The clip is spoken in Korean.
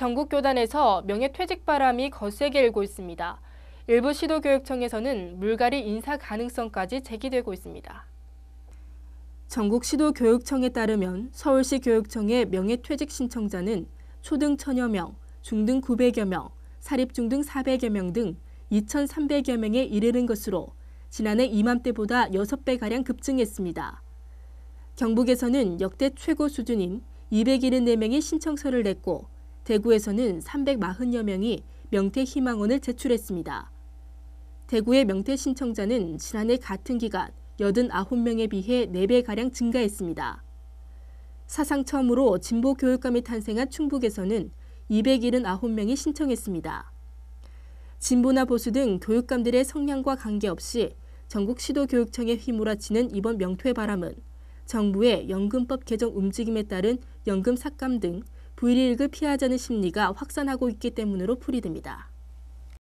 전국 교단에서 명예퇴직 바람이 거세게 일고 있습니다. 일부 시도교육청에서는 물갈이 인사 가능성까지 제기되고 있습니다. 전국 시도교육청에 따르면 서울시 교육청의 명예퇴직 신청자는 초등 천여 명, 중등 900여 명, 사립중 등 400여 명 등 2,300여 명에 이르는 것으로 지난해 이맘때보다 6배가량 급증했습니다. 경북에서는 역대 최고 수준인 274명이 신청서를 냈고 대구에서는 340여 명이 명퇴 희망원을 제출했습니다. 대구의 명퇴 신청자는 지난해 같은 기간 89명에 비해 4배가량 증가했습니다. 사상 처음으로 진보 교육감이 탄생한 충북에서는 279명이 신청했습니다. 진보나 보수 등 교육감들의 성향과 관계없이 전국 시도교육청에 휘몰아치는 이번 명퇴 바람은 정부의 연금법 개정 움직임에 따른 연금 삭감 등 불이익을 피하자는 심리가 확산하고 있기 때문으로 풀이됩니다.